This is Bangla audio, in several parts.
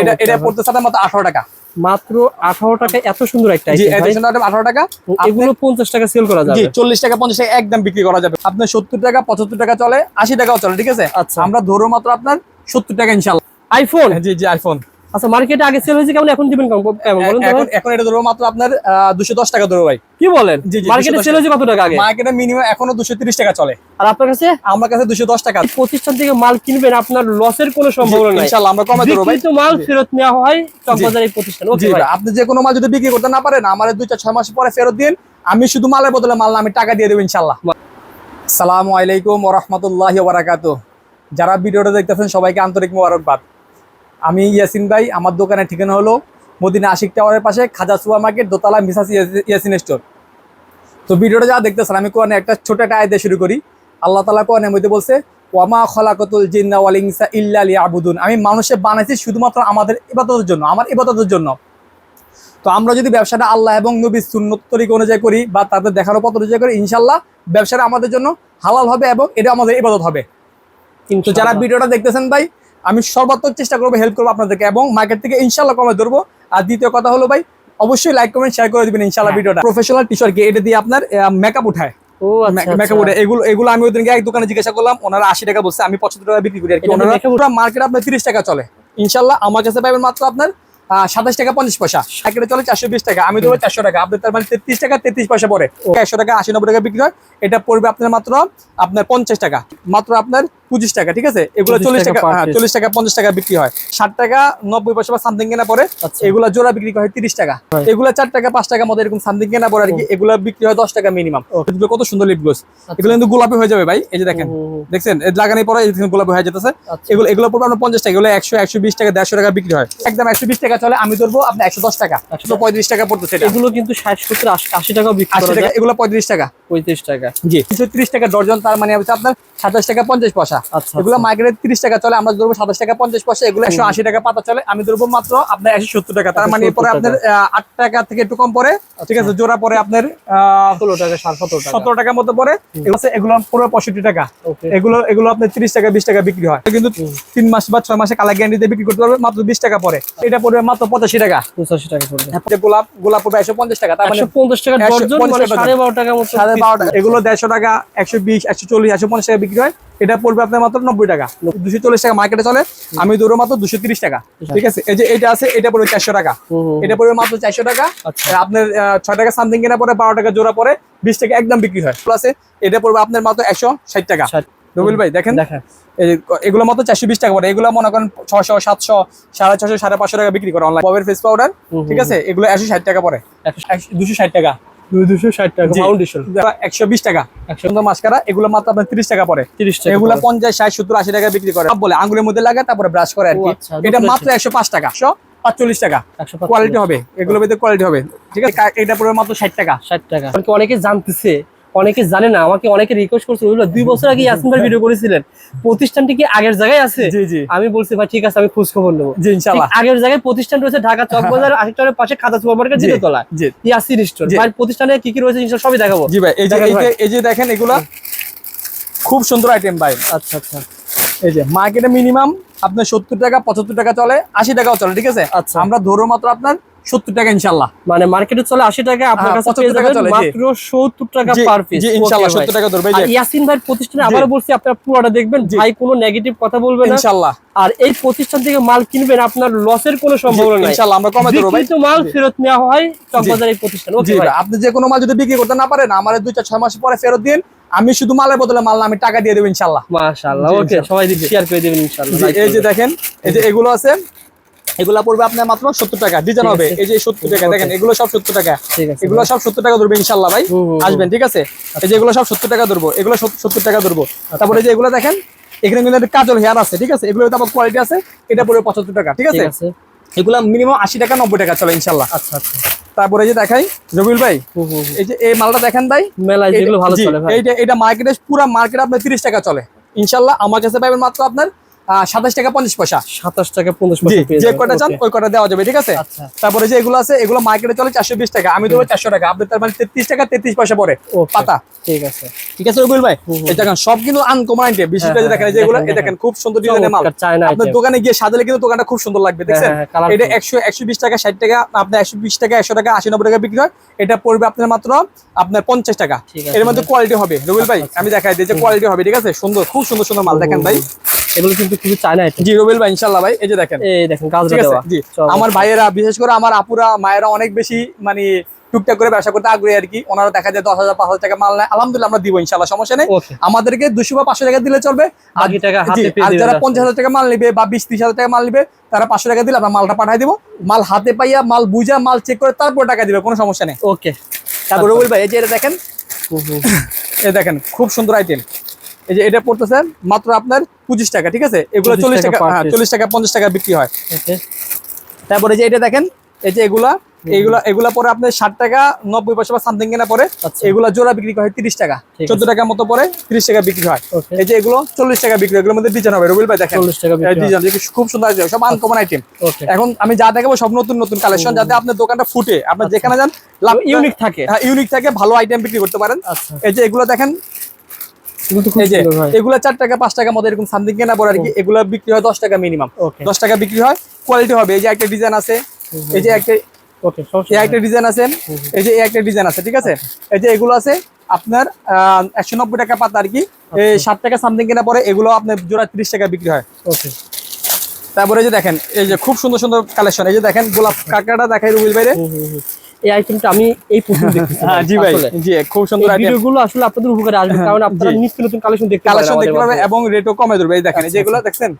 এটা এটা পড়তেছে মাত্র আঠারো টাকা। মাত্র টাকা এত সুন্দর একটা জি টাকা। এগুলো টাকা সেল করা জি টাকা পঞ্চাশ টাকা একদম বিক্রি করা যাবে। আপনার সত্তর টাকা পঁচাত্তর টাকা চলে আশি টাকাও চলে ঠিক আছে? আচ্ছা। আমরা ধরো মাত্র আপনার সত্তর টাকা ইনশাল আইফোন জি জি আইফোন আচ্ছা মার্কেটে আগে সেল হয়েছে কেমন? এখন দিবেন কেমন? এখন? এখন এটা ধরবো মাত্র আপনার দুশো দশ টাকা ধরো ভাই। কি বলেন? মার্কেটে সেল হয়েছে কত টাকা আগে? মার্কেটে মিনিমাম এখনও দুশো তিরিশ টাকা চলে। আর আপনার কাছে? আমার কাছে দুশো দশ টাকা। প্রতিষ্ঠান থেকে মাল কিনবেন আপনার লসের কোনো সম্ভাবনা নাই। আমরা কমে দেবো ভাই। মাল ফেরত নেওয়া হয় প্রতিষ্ঠান। ওকে ভাই ভাই। আপনি যে কোনো মাল যদি বিক্রি করতে না পারেন আমার দুই চার ছয় মাস পরে ফেরত দিন। আমি শুধু মালের বদলে মাল না আমি টাকা দিয়ে দেবো ইনশাল্লাহ সালামু আলাইকুম ওরহমতুল্লাহ বারাকাতু যারা ভিডিওটা দেখতেছেন সবাইকে আন্তরিক মোবারকবাদ। আমি ইয়াসিন ভাই আমার দোকানের ঠিকানা হলো মদিনা আশিক টাওয়ারের পাশে খাজা সুয়া মার্কেট দোতলা মিসাস ইয়াসি- ইয়াসিন স্টোর। তো ভিডিওটা যা দেখতেছেন আমি কোরআনে একটা ছোট একটা আয় দিয়ে শুরু করি। আল্লাহ তালা কোরআনের মধ্যে বলছে ওয়ামা খলাকতুল জিন্না ওয়াল ইনসা ইল্লা আবুদুন আমি মানুষে বানাইছি শুধুমাত্র আমাদের ইবাদতের জন্য আমার ইবাদতের জন্য। তো আমরা যদি ব্যবসাটা আল্লাহ এবং নবী সুন্নত তরিকা অনুযায়ী করি বা তাদের দেখানো পথ অনুযায়ী করি ইনশাল্লাহ ব্যবসাটা আমাদের জন্য হালাল হবে এবং এটা আমাদের ইবাদত হবে। কিন্তু যারা ভিডিওটা দেখতেছেন ভাই আমি সর্বাত্মক চেষ্টা করব হেল্প করব আপনাদেরকে এবং মার্কেট থেকে ইনশাল্লাহ কমে ধরবো। আর দ্বিতীয় কথা হলো ভাই অবশ্যই লাইক কমেন্ট শেয়ার করে দিবেন ইনশাল্লাহ হ্যাঁ। ভিডিওটা। প্রফেশনাল টি শার্ট এটা দিয়ে আপনার মেকআপ উঠায়। আচ্ছা মেকআপ উঠে এগুলো এগুলো আমি এক দোকানে জিজ্ঞাসা করলাম ওনারা আশি টাকা বলছে আমি পঁচাত্তর টাকা বিক্রি করি আর কি। ওনারা মার্কেট আপনার তিরিশ টাকা চলে। ইনশাল্লাহ আমার কাছে পাবেন মাত্র আপনার সাতাশ টাকা পঞ্চাশ পয়সা। প্যাকেটে চলে চারশো বিশ টাকা। আমি দেবো চারশো টাকা। আপনার তার মানে তেত্রিশ টাকা তেত্রিশ পয়সা পরে একশো টাকা আশি নব্বই টাকা বিক্রি হয়। এটা পড়বে আপনার মাত্র আপনার পঞ্চাশ টাকা। মাত্র আপনার পঁচিশ টাকা ঠিক আছে? এগুলো চল্লিশ টাকা টাকা হ্যাঁ চল্লিশ টাকা পঞ্চাশ টাকা বিক্রি হয়। ষাট টাকা নব্বই পয়সা বা সামথিং কেনা পরে আচ্ছা। এগুলা জোড়া বিক্রি হয় তিরিশ টাকা. এগুলা চার টাকা পাঁচ টাকা মতো এরকম সামথিং কেনা পরে আর কি এগুলা বিক্রি হয় দশ টাকা মিনিমাম এগুলো কত সুন্দর লিপ গ্লোস এগুলো কিন্তু গোলাপি হয়ে যাবে ভাই এই যে দেখেন। দেখছেন? এই লাগানোর পরে এই গোলাপি হয়ে যেতেছে। আচ্ছা। এগুলো এগুলো পড়বে আপনার পঞ্চাশ টাকা এগুলো একশো একশো বিশ টাকা দেড়শো টাকা বিক্রি হয়। একদম একশো বিশ টাকা চলে আমি ধরবো আপনার একশো দশ টাকা। একশো পঁয়ত্রিশ টাকা পড়তেছে এগুলো কিন্তু ষাট সত্তর আশি টাকাও বিক্রি আশি টাকা এগুলো পঁয়ত্রিশ টাকা। পঁয়ত্রিশ টাকা। জি। ত্রিশ টাকা ডর্জন তার মানে হচ্ছে আপনার সাতাশ টাকা পঞ্চাশ পয়সা। আচ্ছা, এগুলো মার্কেটে তিরিশ টাকা চলে আমরা ধরবো সাতাশ টাকা পঞ্চাশ পয়সা এগুলো একশো আশি টাকা পাতা চলে। আমি ধরবো মাত্র আপনার একশো সত্তর টাকা তার মানে এরপরে আপনার আট টাকা থেকে একটু কম পরে ঠিক আছে জোড়া পরে আপনার ষোলো টাকা সাড়ে সতেরো টাকা। সতেরো টাকার মতো পরে এগুলো পড়বে পঁয়ষট্টি টাকা। এগুলো এগুলো আপনার তিরিশ টাকা বিশ টাকা বিক্রি হয়। কিন্তু তিন মাস বা ছয় মাসে কালার গ্যারান্টি দিয়ে বিক্রি করতে পারবে মাত্র বিশ টাকা পরে এটা পড়বে মাত্র পঁচাশি টাকা। পঁচাশি টাকা পড়বে। গোলাপ গোলাপ পড়বে একশো পঞ্চাশ টাকা তার মানে পঞ্চাশ টাকা সাড়ে বারো টাকা সাড়ে বারো টাকা। এগুলো দেড়শো টাকা একশো বিশ একশো চল্লিশ একশো পঞ্চাশ টাকা বিক্রি হয়। এটা পড়বে আপনার মাত্র নব্বই টাকা। দুশো চল্লিশ টাকা মার্কেটে চলে আমি ধরো মাত্র দুশো তিরিশ টাকা। ঠিক আছে? এই যে এটা আছে এটা পড়বে চারশো টাকা। এটা পড়বে মাত্র চারশো টাকা। আচ্ছা। আপনার ছয় টাকা সামথিং কেনা পরে বারো টাকা জোড়া পরে বিশ টাকা একদম বিক্রি হয়। প্লাসে এটা পড়বে আপনার মাত্র একশো ষাট টাকা। রবিল ভাই দেখেন। দেখেন। এগুলো মাত্র চারশো বিশ টাকা পড়ে। এগুলো মনে করেন ছশো সাতশো সাড়ে ছশো সাড়ে পাঁচশো টাকা বিক্রি করে অনলাইন ববের ফেস পাউডার ঠিক আছে? এগুলো একশো ষাট টাকা পরে দুশো ষাট টাকা। টাকা ফাউন্ডেশন একশো বিশ টাকা। একশো মাস্কারা এগুলো মাত্র আপনার তিরিশ টাকা পড়ে। তিরিশ টাকা এগুলো পড়বে। পঞ্চাশ ষাট সত্তর আশি টাকা বিক্রি করে। বলে আঙ্গুলের মধ্যে লাগে তারপরে ব্রাশ করে আর কি। আচ্ছা, এটা মাত্র একশো পাঁচ টাকা। একশো পাঁচচল্লিশ টাকা। একশো কোয়ালিটি হবে। এগুলো ভিতরে কোয়ালিটি হবে। ঠিক আছে? এটা পড়বে মাত্র ষাট টাকা। ষাট টাকা। আমাকে অনেকে জানতেছে অনেকে জানে না আমাকে অনেকে রিকোয়েস্ট করছে ওইগুলো দুই বছর আগে ইয়াসিন ভাই ভিডিও করেছিলেন প্রতিষ্ঠানটি কি আগের জায়গায় আছে? জি জি। আমি বলছি ভাই ঠিক আছে আমি খোঁজ খবর নেব আগের জায়গায় প্রতিষ্ঠান রয়েছে ঢাকা চকবাজার আশিকটারের পাশে খাতা সুপার মার্কেট জি। ইয়াসিন স্টোর ভাই প্রতিষ্ঠানে কি কি রয়েছে ইনশাল্লাহ সবই দেখাবো। জি ভাই এই যে এই যে এই যে দেখেন এগুলা খুব সুন্দর আইটেম ভাই। আচ্ছা আচ্ছা। এই যে মার্কেটে মিনিমাম আপনার সত্তর টাকা পঁচাত্তর টাকা চলে আশি টাকাও চলে ঠিক আছে? আচ্ছা। আমরা ধরো মাত্র আপনার সত্তর টাকা ইনশাল্লাহ মানে মার্কেটে চলে আশি টাকা আপনার হ্যাঁ, কাছে 75 পেয়ে টাকা যাবেন চলে, জি। মাত্র সত্তর টাকা পার পিস ইনশাল্লাহ সত্তর টাকা ধরবে ইয়াসিন ভাই প্রতিষ্ঠানে জি। আবারও বলছি আপনার পুরোটা দেখবেন। ভাই কোনো নেগেটিভ কথা বলবেন ইনশাল্লাহ আর এই প্রতিষ্ঠান থেকে মাল কিনবেন আপনার লসের কোনো সম্ভাবনা নাই। ইনশাল্লাহ আমরা কমে দেবো ভাই। বিক্রিত মাল ফেরত নেওয়া হয় চকবাজার এই প্রতিষ্ঠান। ওকে ভাই ভাই। আপনি যে কোনো মাল যদি বিক্রি করতে না পারেন আমার দুই চার ছয় মাস পরে ফেরত দিন। আমি শুধু মালের বদলে মাল না আমি টাকা দিয়ে দেবো ইনশাল্লাহ মাশাআল্লাহ ওকে সবাই শেয়ার করে দিবেন ইনশাআল্লাহ। এই যে দেখেন এই যে এগুলো আছে এগুলা পড়বে আপনার মাত্র সত্তর টাকা ডিজাইন হবে। এই যে সত্তর টাকা দেখেন এগুলো সব সত্তর টাকা। এগুলো সব সত্তর টাকা ধরবে ইনশাল্লাহ ভাই। আসবেন ঠিক আছে? এই যে এগুলো সব সত্তর টাকা ধরবো এগুলো সত্তর টাকা ধরবো। তারপরে যে এগুলো দেখেন এখানে কিন্তু একটা কাজল হেয়ার আছে ঠিক আছে? এগুলো তারপর কোয়ালিটি আছে এটা পড়বে পঁচাত্তর টাকা ঠিক আছে? এগুলো মিনিমাম আশি টাকা নব্বই টাকা চলে ইনশাল্লাহ। আচ্ছা আচ্ছা। তারপরে যে দেখাই রবিউল ভাই। এই যে এই মালটা দেখেন ভাই মেলায় যেগুলো ভালো চলে ভাই। এইটা এটা মার্কেটে পুরো মার্কেট আপনার তিরিশ টাকা চলে। ইনশাল্লাহ আমার কাছে পাবেন মাত্র আপনার সাতাশ টাকা পঞ্চাশ পয়সা। সাতাশ টাকা পঞ্চাশ পয়সা যে কটা চান ওই কটা দেওয়া যাবে ঠিক আছে? আচ্ছা। তারপরে যে এগুলো আছে এগুলো মার্কেটে চলে চারশো বিশ টাকা। আমি দেবো চারশো টাকা আপনি তার মানে তেত্রিশ টাকা তেত্রিশ পয়সা পরে। পাতা। ঠিক আছে। ঠিক আছে ভাই? দেখেন সব কিন্তু আনকমন আইটেম বিশেষ করে হ্যাঁ, দেখেন হ্যাঁ, যেগুলো দেখেন, এই দেখেন খুব সুন্দর ডিজাইনের মাল। চমৎকার আপনার দোকানে গিয়ে সাজালে কিন্তু দোকানটা খুব সুন্দর লাগবে দেখছেন? হ্যাঁ, হ্যাঁ। এটা একশো একশো বিশ টাকা ষাট টাকা আপনার একশো বিশ টাকা একশো টাকা আশি নব্বই টাকা বিক্রি হয়। এটা পড়বে আপনার মাত্র আপনার পঞ্চাশ টাকা। এর মধ্যে কোয়ালিটি হবে। ভাই আচ্ছা, আমি দেখাই দিই যে কোয়ালিটি হবে ঠিক আছে? সুন্দর খুব সুন্দর সুন্দর মাল দেখেন ভাই। এগুলো কিন্তু খুবই চায়না আইটেম জি রবিউল ভাই ইনশাল্লাহ ভাই এই যে দেখেন। এই দেখেন দেওয়া। জি আমার ভাইয়েরা বিশেষ করে আমার আপুরা মায়েরা অনেক বেশি মানে টুকটাক করে ব্যবসা করতে আগ্রহী আর কি। ওনারা দেখা যায় দশ হাজার পাঁচ হাজার টাকা মাল নেয়। আলহামদুলিল্লাহ আমরা দিব ইনশাল্লাহ সমস্যা নেই। আমাদেরকে দুশো বা পাঁচশো টাকা দিলে চলবে। আর যারা পঞ্চাশ হাজার টাকা মাল নিবে বা বিশ ত্রিশ হাজার টাকা মাল নিবে তারা পাঁচশো টাকা দিলে আমরা মালটা পাঠাই দিব। মাল হাতে পাইয়া মাল বুঝা মাল চেক করে তারপর টাকা দিবে কোনো সমস্যা নেই। ওকে। তারপর আচ্ছা। রবিল ভাই এই যে এটা দেখেন। এই দেখেন খুব সুন্দর আইটেম এই যে এটা পড়তেছে মাত্র আপনার পঁচিশ টাকা ঠিক আছে? এগুলো 25 চল্লিশ টাকা টাকা হ্যাঁ। চল্লিশ টাকা পঞ্চাশ টাকা বিক্রি হয়। তারপরে যে এটা দেখেন এই যে এগুলা এগুলা এগুলা পরে আপনার ষাট টাকা নব্বই পয়সা বা সামথিং কেনা পরে আচ্ছা। এগুলা জোড়া বিক্রি হয় তিরিশ টাকা। চোদ্দ টাকার মতো পরে তিরিশ টাকা বিক্রি হয়। এই যে এগুলো চল্লিশ টাকা বিক্রি হয় এগুলোর মধ্যে ডিজাইন হবে। রবিল ভাই দেখেন টাকা হয়। ডিজাইন খুব সুন্দর সব আনকমন আইটেম ওকে। এখন আমি যা দেখাবো সব নতুন নতুন কালেকশন যাতে আপনার দোকানটা ফুটে। আপনার যেখানে যান লাভ ইউনিক থাকে। ইউনিক থাকে ভালো আইটেম বিক্রি করতে পারেন। আচ্ছা। এই যে এগুলো দেখেন এগুলো চার টাকা পাঁচ টাকা মতো এরকম সামথিং কেনা পরে আর কি। এগুলো বিক্রি হয় দশ টাকা মিনিমাম দশ টাকা বিক্রি হয় কোয়ালিটি হবে। এই যে একটা ডিজাইন আছে এই যে একটা ডিজাইন আছে এই যে এই একটা ডিজাইন আছে ঠিক আছে? এই যে এগুলো আছে আপনার একশো নব্বই টাকা পাতা আর কি। এই ষাট টাকা সামথিং কেনা পরে এগুলো আপনার জোড়া ত্রিশ টাকা বিক্রি হয়। তারপরে এই যে দেখেন এই যে খুব সুন্দর সুন্দর কালেকশন এই যে দেখেন গোলাপ কাঁকড়াটা দেখাই রুবিল বাইরে। এই আইটেমটা আমি এই প্রথম দেখতেছি। হ্যাঁ জি ভাই আসলে। জি খুব সুন্দর আইটেম ভিডিওগুলো আসলে আপনাদের উপকারে আসবে কারণ আপনারা নিত্য নতুন কালেকশন দেখতে কালেকশন দেখতে এবং রেটও কমে ধরবে এই দেখেন এই আচ্ছা, যেগুলো দেখছেন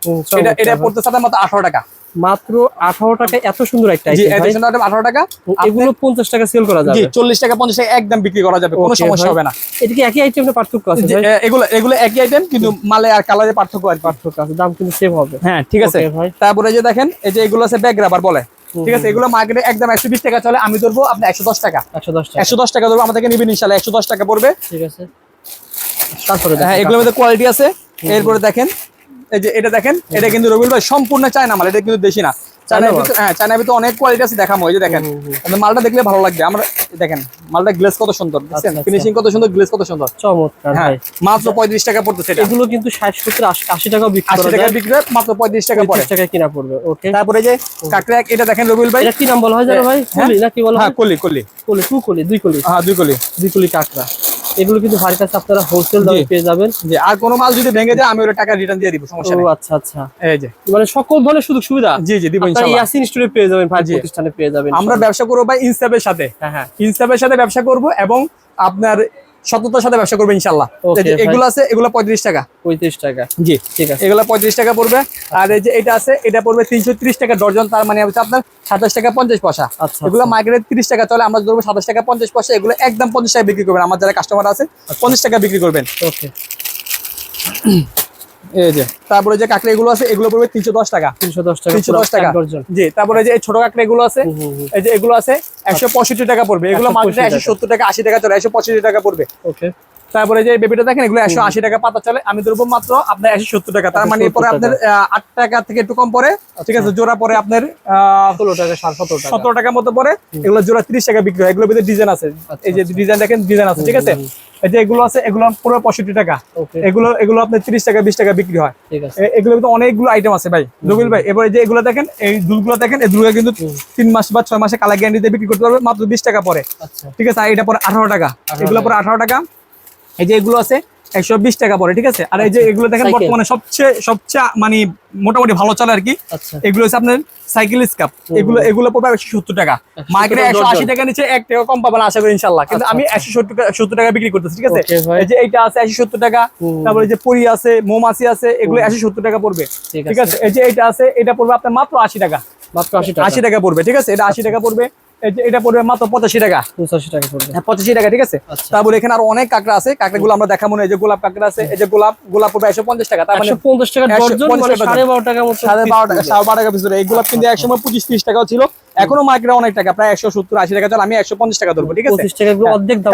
এটা এটা পড়তে সাথে মাত্র আঠারো টাকা। মাত্র আঠারো টাকা এত সুন্দর একটা আইটেম টাকা। এগুলো পঞ্চাশ টাকা সেল করা জি যাবে চল্লিশ টাকা পঞ্চাশ টাকা একদম বিক্রি করা যাবে কোনো সমস্যা হবে না। এটা কি একই আইটেমের পার্থক্য আছে এগুলো এগুলো একই আইটেম কিন্তু মালে আর কালারে পার্থক্য আর পার্থক্য আছে দাম কিন্তু সেম হবে। হ্যাঁ ঠিক আছে। তারপরে যে দেখেন এই যে এগুলো আছে ব্যাগ রাবার বলে। ঠিক আছে এগুলো মার্কেটে একদম একশো বিশ টাকা চলে আমি ধরবো আপনি একশো দশ টাকা। একশো দশ টাকা। একশো দশ টাকা ধরবো আমাদেরকে নিবেন ইনশাল্লাহ একশো দশ টাকা পড়বে। ঠিক আছে। তারপরে হ্যাঁ এগুলোর মধ্যে কোয়ালিটি আছে। এরপরে দেখেন এই যে এটা দেখেন এটা কিন্তু রবিল ভাই সম্পূর্ণ চায়না মাল এটা কিন্তু দেশি না। চায়নার? ভিতরে হ্যাঁ অনেক কোয়ালিটি আছে দেখামো এই যে দেখেন। হুম, হুম। আপনার মালটা দেখলে ভালো লাগবে। আমরা দেখেন মালটা গ্লেস কত সুন্দর আচ্ছা, আচ্ছা। ফিনিশিং কত সুন্দর গ্লেস কত সুন্দর। চমৎকার হ্যাঁ ভাই। মাত্র পঁয়ত্রিশ টাকা পড়তেছে এটা। এগুলো কিন্তু বিক্রি টাকা বিক্রি হয়, মাত্র পঁয়ত্রিশ টাকা পড়ে। পঞ্চাশ টাকায় কিনা পড়বে ওকে তারপরে যে এটা দেখেন রবিউল ভাই। এটা কি নাম বলা হয় জানো ভাই? হ্যাঁ? কলি না কি বলা হ্যাঁ? হয় কলি কলি। কলি টু কলি দুই কলি। হ্যাঁ দুই কলি। দুই কলি কাঁকড়া এগুলো কিন্তু ভারী কাছে আপনারা হোলসেল দামে পেয়ে যাবেন। যে আর কোনো মাল যদি ভেঙে যায় আমি ওটা টাকা রিটার্ন দিয়ে দিব সমস্যা ও নেই। আচ্ছা আচ্ছা। এই যে। মানে সকল ধরনের সুযোগ সুবিধা জি জি দিব ইনশাআল্লাহ ইয়াসিন স্টোরে পেয়ে যাবেন ভাই প্রতিষ্ঠানে পেয়ে যাবেন। আমরা ব্যবসা করব ভাই ইনসাফের সাথে। হ্যাঁ হ্যাঁ। ইনসাফের সাথে ব্যবসা করব এবং আপনার সততার সাথে ব্যবসা করবে ইনশাল্লাহ এগুলো আছে এগুলো পঁয়ত্রিশ টাকা। পঁয়ত্রিশ টাকা। জি ঠিক আছে। এগুলো পঁয়ত্রিশ টাকা পড়বে। আর এই যে এটা আছে এটা পড়বে তিনশো ত্রিশ টাকা ডর্জন তার মানে হচ্ছে আপনার সাতাশ টাকা পঞ্চাশ পয়সা। আচ্ছা এগুলো মার্কেটে তিরিশ টাকা তাহলে আমরা ধরবো সাতাশ টাকা পঞ্চাশ পয়সা এগুলো একদম পঞ্চাশ টাকা বিক্রি করবেন। আমার যারা কাস্টমার আছে পঞ্চাশ টাকা বিক্রি করবেন। ওকে এই যে তারপরে যে কাঁকড়া এগুলো আছে এগুলো পড়বে তিনশো দশ টাকা। তিনশো দশ টাকা তিনশো দশ টাকা। জি তারপরে যে ছোট কাঁকড়া এগুলো আছে এই যে এগুলো আছে একশো পঁয়ষট্টি টাকা পড়বে। এগুলো 165 মার্কেটে একশো টাকা। সত্তর টাকা আশি টাকা চলে একশো পঁয়ষট্টি টাকা পড়বে। ওকে তারপরে যে বেবিটা দেখেন এগুলো একশো আশি টাকা পাতা চলে। আমি ধরবো মাত্র আপনার একশো সত্তর টাকা। তার মানে 170 পরে আপনার আট টাকা থেকে একটু কম পরে ঠিক আছে? জোড়া পরে আপনার ষোলো টাকা সাড়ে সতেরো টাকা। সতেরো টাকার মতো পরে এগুলো জোড়া তিরিশ টাকা বিক্রি হয়। এগুলোর ভিতরে ডিজাইন আছে। এই যে ডিজাইন দেখেন ডিজাইন আছে ঠিক আছে? এই যে এগুলো আছে এগুলো পুরো পঁয়ষট্টি টাকা। এগুলো এগুলো আপনার তিরিশ টাকা বিশ টাকা বিক্রি হয়। ঠিক আছে। এ- এগুলোর ভিতরে অনেকগুলো আইটেম আছে ভাই। রবিল ভাই এবারে যে এগুলো দেখেন এই দুধগুলো দেখেন এই দুধগুলো কিন্তু তিন মাস বা ছয় মাসে কালার গ্যারান্টি দিয়ে বিক্রি করতে পারবে মাত্র বিশ টাকা পরে। আচ্ছা। ঠিক আছে? এটা পরে আঠারো টাকা। এগুলো পরে আঠারো টাকা। এই যে এগুলো আছে একশো বিশ টাকা পরে ঠিক আছে? আর এই যে এগুলো দেখেন বর্তমানে সবচেয়ে সবচেয়ে মানে মোটামুটি ভালো চলে আর কি। আচ্ছা। এগুলো হচ্ছে আপনার সাইকেল স্কাপ এগুলো এগুলো পড়বে একশো সত্তর টাকা। মার্কেটে একশো আশি টাকা নিচে এক টাকা কম পাবেন আশা করি ইনশাল্লাহ কিন্তু আমি একশো সত্তর সত্তর টাকা বিক্রি করতেছি ঠিক আছে? এই যে এইটা আছে একশো সত্তর টাকা। তারপরে যে পরি আছে মোমাছি আছে এগুলো একশো সত্তর টাকা পড়বে। ঠিক আছে। এই যে এইটা আছে এটা পড়বে আপনার মাত্র আশি টাকা। মাত্র আশি টাকা। পড়বে ঠিক আছে? এটা আশি টাকা পড়বে। এটা পড়বে মাত্র পঁচাশি টাকা। পঁচাশি টাকা পড়বে। হ্যাঁ পঁচাশি টাকা ঠিক আছে? আচ্ছা। তারপরে এখানে আরও অনেক কাঁকড়া আছে। আমরা দেখাবো এই যে গোলাপ কাঁকড়া আছে এই যে গোলাপ গোলাপ পড়বে একশো পঞ্চাশ টাকা। তার মানে পঞ্চাশ টাকা 150 টাকা সাড়ে বারো টাকা সাড়ে বারো টাকা। সাড়ে বারো টাকা পিস এইগুলো কিন্তু একসময় পঁচিশ ত্রিশ টাকাও ছিল। এখনও মার্কেটে অনেক টাকা প্রায় একশো সত্তর আশি টাকা। চল আমি একশো পঞ্চাশ টাকা ধরবো ঠিক আছে?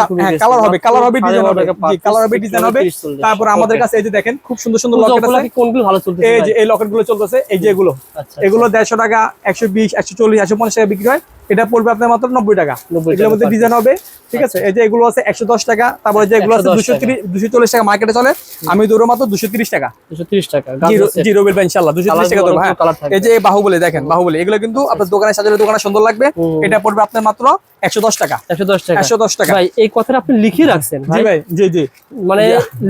কমে হ্যাঁ। কালার হবে কালার হবে ডিজাইন হবে। কালার হবে ডিজাইন হবে। তারপর আমাদের কাছে এই যে দেখেন খুব সুন্দর সুন্দর লকেট আছে। কোনগুলো ভালো চলছে এই যে এই লকেটগুলো চলতেছে এই যে এগুলো। আচ্ছা, এগুলো দেড়শো টাকা একশো বিশ একশো চল্লিশ একশো পঞ্চাশ টাকা বিক্রি হয়। এটা পড়বে আপনার মাত্র নব্বই টাকা। 90 এগুলোর মধ্যে ডিজাইন হবে। ঠিক আছে এই যে এগুলো আছে একশো দশ টাকা তারপরে যে এগুলো আছে দুশো দুশো চল্লিশ টাকা মার্কেটে চলে আমি ধরো মাত্র দুশো তিরিশ টাকা। দুশো তিরিশ টাকা জি গাছ আছে। জি রবিল ভাই ইনশাল্লাহ দুশো তিরিশ টাকা হ্যাঁ। এই যে বাহুবলি দেখেন বাহুবলি এগুলো কিন্তু আপনার দোকানে সাজালে দোকানে সুন্দর লাগবে। এটা পড়বে আপনার মাত্র একশো দশ টাকা। একশো দশ টাকা। একশো দশ টাকা। ভাই এই কথাটা আপনি লিখে রাখছেন জি ভাই। ভাই জি জি। মানে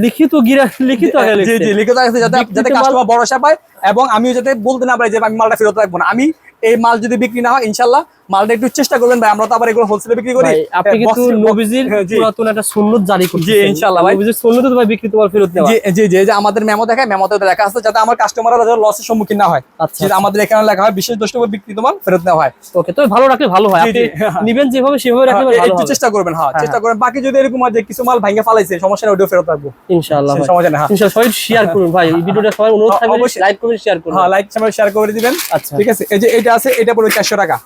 লিখিত গিরা লিখিত জি জি লিখিত আছে যাতে যাতে কাস্টমার ভরসা পায় এবং আমিও যাতে বলতে না পারি যে আমি মালটা ফেরত রাখব না। আমি এই মাল যদি বিক্রি না হয় ইনশাল্লাহ মালটা একটু চেষ্টা করবেন ভাই। আমরা তো আবার এগুলো হোলসেলে বিক্রি করি। আপনি কিন্তু নবীজির হ্যাঁ, পুরাতন একটা সুন্নত জারি করছেন জি, ইনশাআল্লাহ ভাই। নবীজির সুন্নত ভাই বিক্রিত মাল ফেরত নেওয়া জি জি যে আমাদের মেমো দেখায় মেমোতে লেখা আছে যাতে আমার কাস্টমাররা যাতে লসের সম্মুখীন না হয়। আচ্ছা যেটা আমাদের এখানে লেখা হয় বিশেষ দ্রষ্টব্য বিক্রি তোমার ফেরত নেওয়া হয়। ওকে তো ভালো রাখলে ভালো হয়। আপনি। নিবেন যেভাবে সেভাবে রাখলে হ্যাঁ, ভালো একটু চেষ্টা করবেন হ্যাঁ হ্যাঁ, চেষ্টা করবেন। বাকি যদি এরকম হয় যে কিছু মাল ভাঙ্গে ফালাইছে সমস্যা নেই ওটাও ফেরত রাখব। ইনশাআল্লাহ ভাই। সমস্যা নেই হ্যাঁ। ইনশাআল্লাহ সবাই শেয়ার করুন ভাই। এই ভিডিওটা সবাই অনুরোধ থাকবে লাইক করবেন শেয়ার করুন। হ্যাঁ লাইক শেয়ার করে দিবেন। আচ্ছা। ঠিক আছে? এই যে এটা আছে এটা পড়বে চারশো টাকা।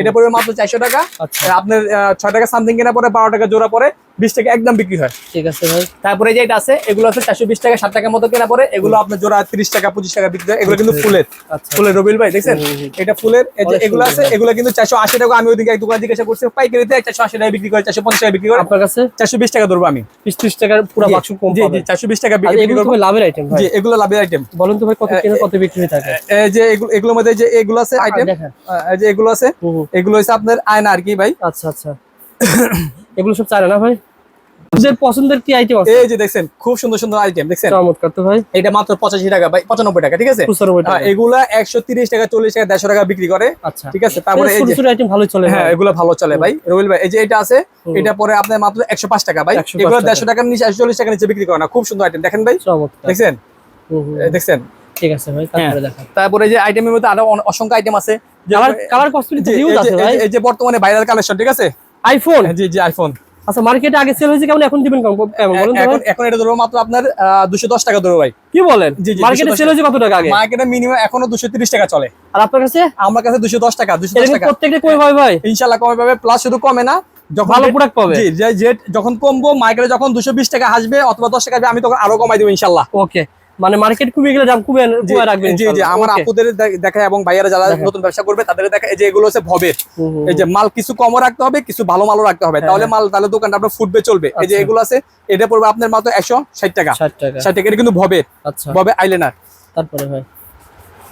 এটা পড়বে মাত্র চারশো টাকা। আচ্ছা। আপনার ছয় টাকা সামথিং কেনা পরে বারো টাকা জোড়া পরে বিশ টাকা একদম বিক্রি হয়। ঠিক আছে ভাই। তারপরে যে এটা আছে এগুলো আছে চারশো বিশ টাকা ষাট টাকার মতো কেনা পরে এগুলো আপনার জোড়া তিরিশ টাকা পঁচিশ টাকা বিক্রি হয়। এগুলো কিন্তু ফুলের আচ্ছা। ফুলের। রবিল ভাই দেখছেন। এটা ফুলের এগুলো আছে এগুলো কিন্তু চারশো আশি টাকা আমি ওইদিকে এক দোকান জিজ্ঞাসা করছি পাইকারিতে চারশো আশি টাকা বিক্রি করে চারশো পঞ্চাশ টাকা বিক্রি করে আপনার কাছে? চারশো বিশ টাকা ধরবো আমি। বিশ ত্রিশ টাকার পুরো বাক্স কম জি জি চারশো বিশ টাকা বিক্রি করব। লাভের আইটেম জি এগুলো লাভের আইটেম বলুন তো ভাই কত কিনে কত বিক্রি হয়ে থাকে? এই যে এগুলো এগুলোর মধ্যে যে এগুলো আছে আইটেম দেখেন। এই যে এগুলো আছে। এগুলো হচ্ছে আপনার আয়না আর কি ভাই। আচ্ছা আচ্ছা। এগুলো সব না ভাই? আপনাদের পছন্দের কি আইটেম আছে? এই যে দেখছেন খুব সুন্দর সুন্দর আইটেম দেখছেন? চমৎকার তো ভাই। এটা মাত্র পঁচাশি টাকা ভাই টাকা ঠিক আছে? হ্যাঁ, এগুলা একশো তিরিশ টাকা টাকা টাকা বিক্রি করে আচ্ছা। ঠিক আছে? তারপরে এই যে ছোট আইটেম ভালো চলে হ্যাঁ। এগুলো ভালো চলে ভাই। রবিল ভাই এই যে এটা আছে এটা পরে আপনার মাত্র একশো পাঁচ টাকা ভাই। 105 এগুলো টাকার নিচে টাকার নিচে বিক্রি করে না খুব সুন্দর আইটেম দেখেন ভাই? চমৎকার। ঠিক আছে ভাই তারপরে দেখান তারপরে যে আইটেমের মধ্যে আরও অসংখ্য আইটেম আছে। কালার কসমেটিক আছে ভাই। এই যে বর্তমানে ভাইরাল কালেকশন ঠিক আছে? আইফোন জি জি আইফোন আচ্ছা মার্কেটে আগে সেল হয়েছে কেমন এখন দিবেন কেমন বলুন এখন এখন এটা ধরবো মাত্র আপনার দুশো দশ টাকা ধরবো ভাই। কি বলেন? মার্কেটে সেল হয়েছে কত টাকা আগে? মার্কেটে মিনিমাম এখনও দুশো তিরিশ টাকা চলে। আর আপনার কাছে? আমার কাছে দুশো দশ টাকা দুশো দশ এরকম টাকা। প্রত্যেকটা কমে পাবে ভাই? ইনশাল্লাহ কমে পাবে প্লাস শুধু কমে না ভালো প্রোডাক্ট পাবে। জি যে যে- যখন কমবো মার্কেটে যখন দুশো বিশ টাকা আসবে অথবা দশ টাকা আসবে আমি তখন আরও কমাই দেবো ইনশাল্লাহ ওকে মানে মার্কেট কমে গেলে দাম জি কমে রাখবেন জি জি আমার আপুদের দেখা এবং ভাইয়ারা যারা নতুন ব্যবসা করবে তাদের দেখা এই যে এগুলো হচ্ছে ভবের। হুম, এই যে মাল কিছু কমও রাখতে হবে কিছু ভালো মালও রাখতে হবে। হ্যাঁ, তাহলে মাল তাহলে দোকানটা আপনার ফুটবে চলবে। এই যে আচ্ছা। এগুলো আছে এটা পড়বে আপনার মাত্র একশো ষাট টাকা। ষাট টাকা। ষাট টাকা এটা কিন্তু ভবের। আচ্ছা। ভবে আইলেনার তারপরে ভাই।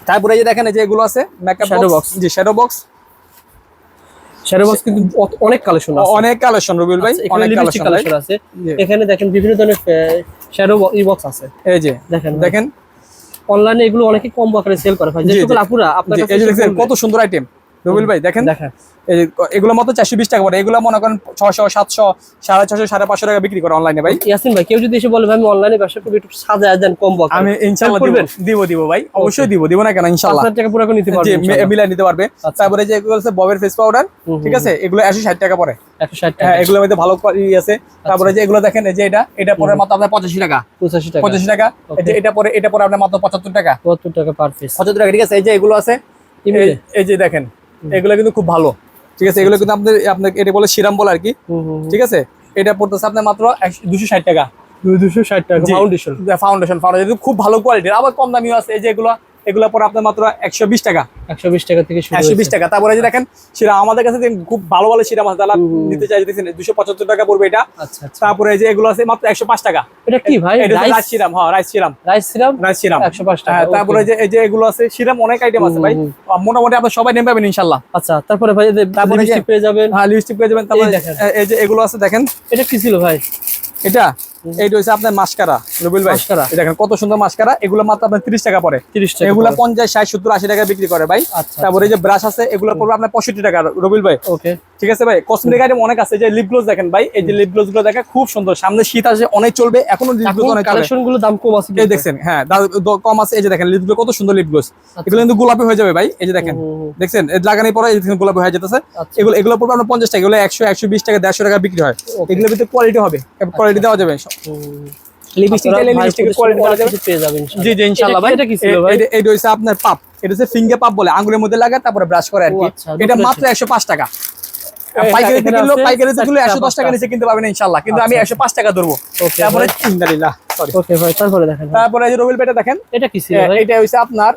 তারপরে এই যে দেখেন এই যে এগুলো আছে মেকআপ বক্স। জি শ্যাডো বক্স শ্যাডো বক্স কিন্তু অনেক কালেকশন আছে। অনেক কালেকশন রবিউল ভাই আচ্ছা, এখানে অনেক কালেকশন আছে। এখানে দেখেন বিভিন্ন ধরনের শ্যাডো ই বক্স আছে। এই যে দেখেন দেখেন। অনলাইনে এগুলো অনেকে কম আকারে সেল করে ভাই। যে জি, সকল জি। আপুরা আপনার। কত সুন্দর আইটেম রবিউল ভাই দেখেন। এগুলো মাত্র চারশো বিশ টাকা করে। এগুলো মনে করেন ছশো সাতশো সাড়ে ছশো সাড়ে পাঁচশো টাকা বিক্রি করে অনলাইনে ভাই। ইয়াসিন ভাই কেউ যদি এসে বলে আমি অনলাইনে ব্যবসা করব একটু সাজায় দেন কম বক্স আমি ইনশাল্লাহ দিব। দিব দিব ভাই অবশ্যই দিব দিব না কেন ইনশাল্লাহ। আপনার টাকা পুরো করে নিতে জি পারবেন মিলাই নিতে পারবে। আচ্ছা। তারপরে যে এগুলো আছে ববের ফেস পাউডার ঠিক আছে? এগুলো একশো ষাট টাকা পরে একশো ষাট হ্যাঁ টাকা এগুলোর মধ্যে ভালো ই আছে। তারপরে যে এগুলো দেখেন এই যে এটা এটা পরে মাত্র আপনার পঁচাশি টাকা। পঁচাশি টাকা। পঁচাশি টাকা। এটা পরে এটা পরে আপনার মাত্র পঁচাত্তর টাকা। পঁচাত্তর টাকা পার পিস পঁচাত্তর টাকা ঠিক আছে? এই যে এগুলো আছে এই যে দেখেন এগুলো কিন্তু খুব ভালো। ঠিক আছে এগুলো কিন্তু আপনার আপনার এটা বলে সিরাম বলে আর কি। ঠিক আছে? এটা পড়তেছে আপনার মাত্র দুশো ষাট টাকা। দুশো ষাট টাকা ফাউন্ডেশন ফাউন্ডেশন ফাউন্ডেশন খুব ভালো কোয়ালিটির আবার কম দামিও আছে এই যে এগুলো পরে আপনার মাত্র একশো বিশ টাকা। একশো বিশ টাকা থেকে একশো বিশ টাকা। তারপরে যে দেখেন সিরাম আমাদের কাছে খুব ভালো ভালো সিরাম আছে তারা নিতে চাইতেছেন দুশো পঁচাত্তর টাকা পড়বে এটা। আচ্ছা আচ্ছা। তারপরে যে এগুলো আছে মাত্র একশো পাঁচ টাকা। এটা কি ভাই? রাইস? সিরাম হ্যাঁ rice serum. Rice serum? Rice serum. একশো পাঁচ টাকা হ্যাঁ, তারপরে যে এই যে এগুলো আছে সিরাম অনেক আইটেম আছে ভাই। মোটামুটি আপনার সবাই নেমে পাবেন ইনশাল্লাহ আচ্ছা তারপরে ভাই তারপরে পেয়ে যাবেন। হ্যাঁ লিপস্টিক পেয়ে যাবেন। তারপরে এই যে এগুলো আছে দেখেন। এটা কি ছিল ভাই? এটা এইটা হচ্ছে আপনার মাস্কারা রবিল ভাই। দেখেন কত সুন্দর মাস্কারা এগুলো মাত্র আপনার তিরিশ টাকা তিরিশ টাকা এগুলো পঞ্চাশ ষাট সত্তর আশি টাকা বিক্রি করে ভাই। আচ্ছা তারপরে যে ব্রাশ আছে এগুলো পড়বে আপনার পঁয়ষট্টি টাকা রবিল ভাই। ওকে। ঠিক আছে ভাই? কসমেটিক আইটেম অনেক আছে যে লিপ গ্লোজ দেখেন ভাই এই যে লিপ গ্লোজগুলো দেখেন খুব সুন্দর। সামনে শীত আসে অনেক চলবে এখনও লিপ গ্লোজ অনেক কালেকশনগুলো দাম কম আছে এই। দেখছেন হ্যাঁ কম আছে এই যে দেখেন লিপগুলো কত সুন্দর লিপ গ্লোজ এগুলো কিন্তু গোলাপি হয়ে যাবে ভাই এই যে দেখেন। দেখছেন এই লাগানোর পরে এই দেখেন গোলাপি হয়ে যেতেছে। আচ্ছা। এগুলো এগুলো পড়বে আপনার পঞ্চাশ টাকা এগুলো একশো একশো বিশ টাকা দেড়শো টাকা বিক্রি হয়. এগুলোর ভিতরে কোয়ালিটি হবে কোয়ালিটি দেওয়া যাবে। লিপস্টিক চাইলে লিপস্টিকের কোয়ালিটি পাওয়া যাবে। পেয়ে যাবেন জি জি ইনশাআল্লাহ ভাই এটা কি ছিল ভাই? এটা এটা আপনার পাপ। এটা হচ্ছে ফিঙ্গার পাপ বলে আঙ্গুলের মধ্যে লাগায় তারপরে ব্রাশ করে আর কি। আচ্ছা, এটা মাত্র 105 টাকা। এখানে কিনলো কিনলে চারটা 110 টাকা। নিচে কিনতে পারবেন ইনশাআল্লাহ। কিন্তু আমি আচ্ছা, 105 টাকা ধরবো। ওকে তারপরে। সরি ওকে ভাই তারপরে দেখেন। তারপরে যে রবিল পেটা দেখেন। এটা কি ছিল এটা হচ্ছে আপনার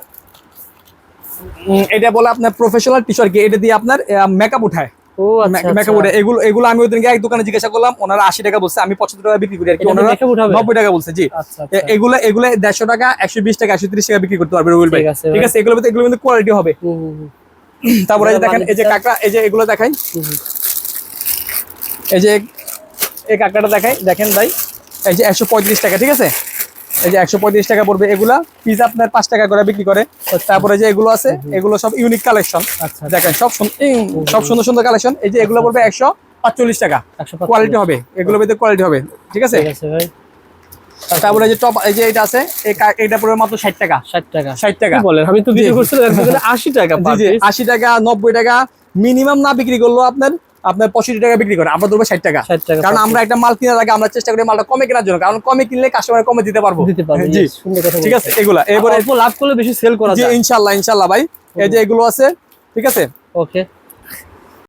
এটা বলে আপনার প্রফেশনাল কি? এটা দিয়ে আপনার মেকআপ উঠায়। আচ্ছা মেকআপ উঠে এগুলো এগুলো আমি ওদেরকে এক দোকানে জিজ্ঞাসা করলাম ওনারা আশি টাকা বলছে আমি পঁচাত্তর টাকা বিক্রি করি আর কি। ওনারা নব্বই টাকা বলছে জি। আচ্ছা আচ্ছা। এগুলো এগুলো দেড়শো টাকা একশো বিশ টাকা একশো ত্রিশ টাকা বিক্রি করতে পারবে ঠিক আছে এগুলো এগুলো কিন্তু কোয়ালিটি হবে। তারপরে এই যে দেখেন এই যে কাঁকড়া এই যে এগুলো দেখাই। এই যে এই কাঁকড়াটা দেখাই। দেখেন ভাই এই যে একশো পঁয়ত্রিশ টাকা ঠিক আছে? এই যে একশো পঁয়ত্রিশ টাকা পড়বে এগুলা। পিস আপনার পাঁচ টাকা করে বিক্রি করে। তারপরে যে এগুলো আছে এগুলো সব ইউনিক কালেকশন আচ্ছা দেখেন সব সব সুন্দর সুন্দর কালেকশন এই যে এগুলো পড়বে একশো পাঁচচল্লিশ টাকা। কোয়ালিটি হবে। এগুলো ভিতরে কোয়ালিটি হবে। ঠিক আছে? ঠিক আছে ভাই। তারপরে যে টপ এই যে এটা আছে এটা পড়বে মাত্র ষাট টাকা। ষাট টাকা। ষাট টাকা। বলেন? আমি তো ভিডিও করছিলাম এর দোকানে আশি টাকা জি per জি piece। আশি টাকা নব্বই টাকা মিনিমাম না বিক্রি করলেও আপনার আপনার পঁয়ষট্টি টাকা বিক্রি করে আমরা ধরবো ষাট টাকা। 60 টাকা কারণ আমরা একটা মাল কেনার আগে আমরা চেষ্টা করি মালটা কমে কেনার জন্য কারণ কমে কিনলে কাস্টমার কমে দিতে পারব। ঠিক আছে। এগুলা। এবারে লাভ করলে বেশি সেল করা ইনশাল্লাহ ইনশাল্লাহ ভাই। এই যে এগুলো আছে ঠিক আছে? ওকে।